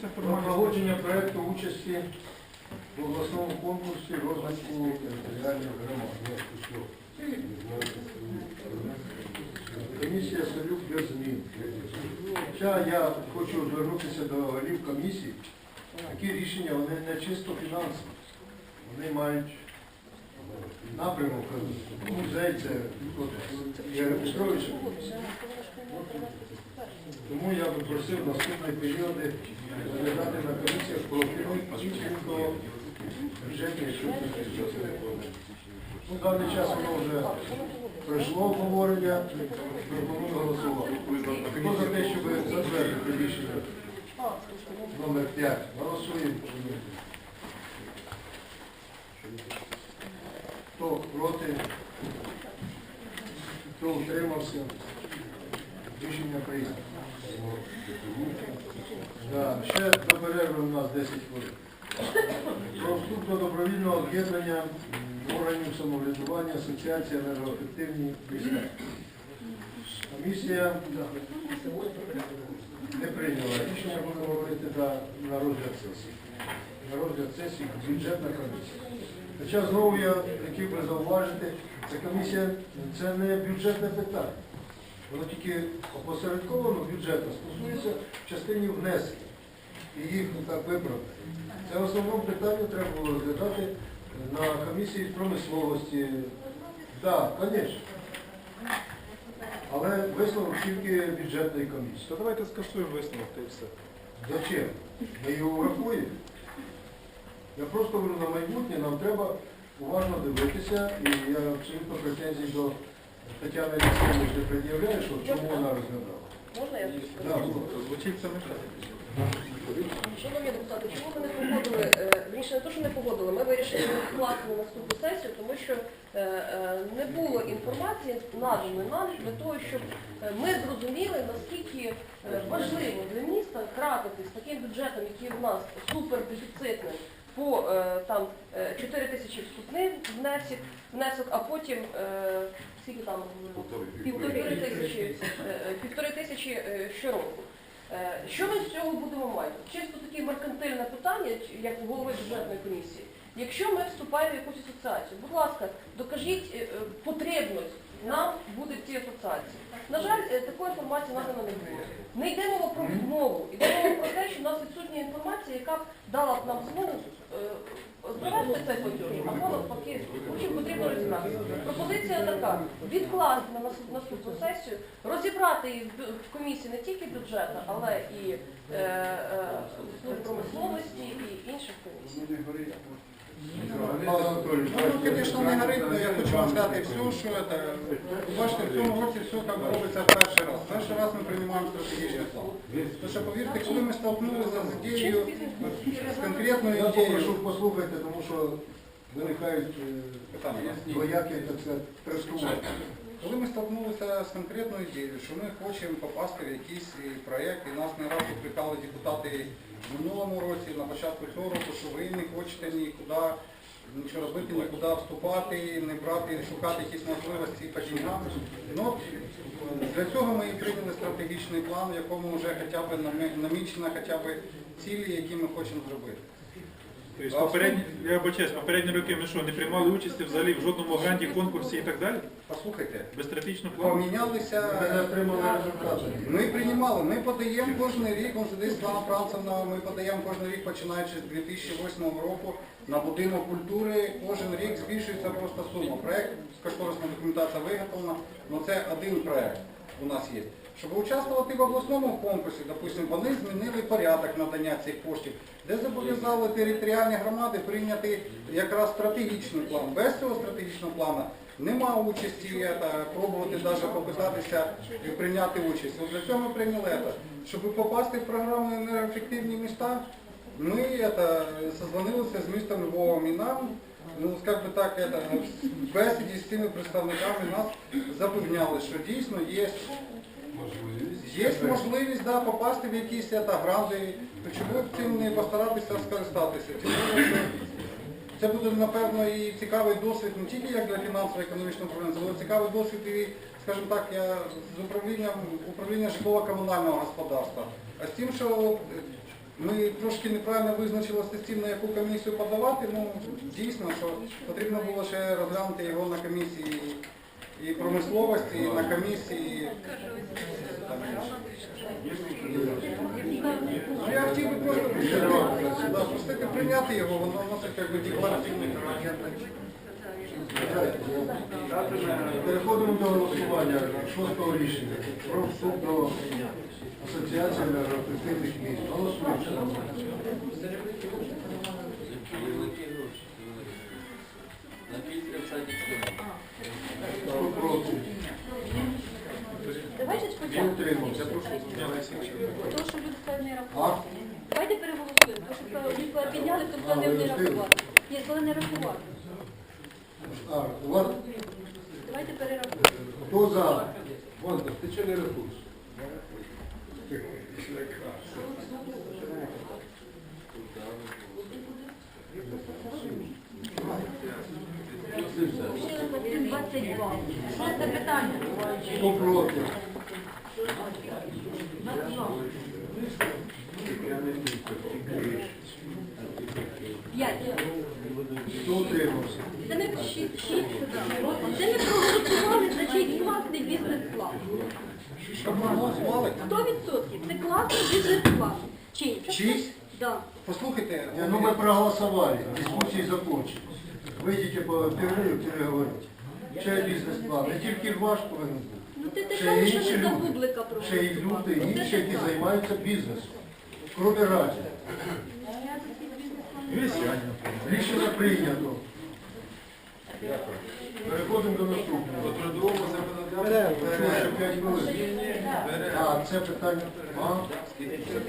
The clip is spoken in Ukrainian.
це Про проводження проекту участі в обласному конкурсі розвитку територіальних громад. Комісія Салюк без змін. Хоча я хочу звернутися до голів комісії. Такі рішення, вони не чисто фінансові. Вони мають напрямок. Музей це Петрович. Тому я би просив наступні періоди розглядати на комісіях профільно бюджетні, якщо це Ну, в даний час воно вже пройшло обговорення, пропоную голосувати. Хто за те, щоб затвердити рішення номер 5? Голосуємо. Хто проти? Хто утримався? Рішення прийнято. Ще до перерви у нас 10 хвилин. Про вступ до добровільного об'єднання органів самоврядування Асоціації енергоефективні міста. Комісія не прийняла рішення, будемо говорити на розгляд сесії. На розгляд сесії бюджетна комісія. Хоча знову я хотів би зауважити, ця комісія це не бюджетне питання. Воно тільки опосередковано бюджетно стосується в частині внесків і їх ну, так виправдати. Це в основному питання треба було розглядати на комісії промисловості. Так, звісно. Але висновок тільки бюджетної комісії. То давайте скасуємо висновок та й все. Зачем? Ми його врахуємо. Я просто говорю, на майбутнє нам треба уважно дивитися, і я абсолютно претензій до Тетяни Олексійович не пред'являю, що чому вона розглядала. Можна я. Звучить це не так. Шановні депутати, чому ми не погодили, е, вірніше не те, що не погодили, ми вирішили відкласти на наступну сесію, тому що е, е, не було інформації наданої нам для того, щоб е, ми зрозуміли, наскільки е, важливо для міста тратити з таким бюджетом, який в нас супердефіцитний, по е, там е, 4 тисячі вступний внесок, внесок, а потім е, скільки там півтори тисячі, е, е, півтори тисячі е, щороку. Е, Що ми з цього будемо мати? Чисто таке меркантильне питання, як голови бюджетної комісії. Якщо ми вступаємо в якусь асоціацію, будь ласка, докажіть е, е, потребність нам бути в цій асоціації. На жаль, е, такої інформації надано не було. Не йде мова про відмову, йде нас відсутня інформація, яка б дала б нам змогу збирати цей платеж, або навпаки, чим потрібно розібратися. Пропозиція така, відкласти на нас- наступну сесію, розібрати її в комісії не тільки бюджету, але і е, е, промисловості і інших комісій. Звісно, не горить, але я хочу вам сказати все, що це, бачите, в цьому році все так робиться перший раз. Перший раз ми приймаємо стратегічний план. Тому що, повірте, коли ми столкнулися з ідеєю, з конкретною я попрошу послухайте, тому що виникають е, питання. двоякі, так сказати. Коли ми столкнулися з конкретною ідеєю, що ми хочемо попасти в якийсь е, проєкт, і нас не раз викликали депутати в минулому році, на початку цього року, що ви не хочете нікуди нічого робити, нікуди вступати, не брати, шукати якісь можливості по деньгам. Ну, для цього ми і прийняли стратегічний план, в якому вже хоча б намічено хоча б цілі, які ми хочемо зробити. Тобто, попередні, я вибачаюсь, попередні роки ми що, не приймали участі взагалі в жодному гранті, конкурсі і так далі? Послухайте, Без стратегічного плану? помінялися. Ми результати. Ми приймали, ми подаємо кожен рік, он сюди Світлана Францевна, ми подаємо кожен рік, починаючи з 2008 року, на будинок культури, кожен рік збільшується просто сума. Проект, кошторисна документація виготовлена, але це один проект у нас є. Щоб участвувати в обласному конкурсі, допустимо, вони змінили порядок надання цих коштів, де зобов'язали територіальні громади прийняти якраз стратегічний план. Без цього стратегічного плану нема участі, е, пробувати навіть попитатися і прийняти участь. Для цього ми прийняли це. Щоб попасти в програму енергоефективні міста, ми это, созвонилися з містом Львовом і нам, ну, як так, это, в бесіді з цими представниками нас запевняли, що дійсно є Є можливість да, попасти в якісь та, гранди, то чому б цим не постаратися скористатися? Це буде, напевно, і цікавий досвід не тільки як для фінансово-економічного управління, але цікавий досвід і, скажімо так, я з управлінням управління житлово-комунального господарства. А з тим, що Ми трошки неправильно визначили статті, на яку комісію подавати. Ну, дійсно, що потрібно було ще розглянути його на комісії і промисловості, і на комісії. Ну, я хотів би просто пустити, прийняти його, воно носить як би декларативний характер. Переходимо до голосування шостого рішення про вступ до Асоціації енергоефективних міст. Давайте спочатку. То, що люди рахувати. Давайте переголосуємо. То, що ви підняли, хто не рахувати. Ні, сказали не рахувати. Давайте перерахуємо. хто за? Вон, ти чого не рахуєш? Ще 22. Шосте питання. Хто проти? П'ять. Хто утримався? Це не шість, сюди. Це не проголосували за чийсь класний бізнес-план. Мали? Сто відсотків. Це класний бізнес-план. Чий? Чийсь? Да. Послухайте, Ну, мы проголосовали, дискуссии закончились. Выйдите по перерыву, переговорите. Чай бізнес-план, не тільки ваш повинен бути. Ну ти Ще кажеш, що інші не за люди. бублика Ще й проголосував. люди інші, які займаються бізнесом. Кроме раді. Рішення прийнято. Переходимо до наступного. Перерва ще 5 хвилин. А, це питання. А? Потім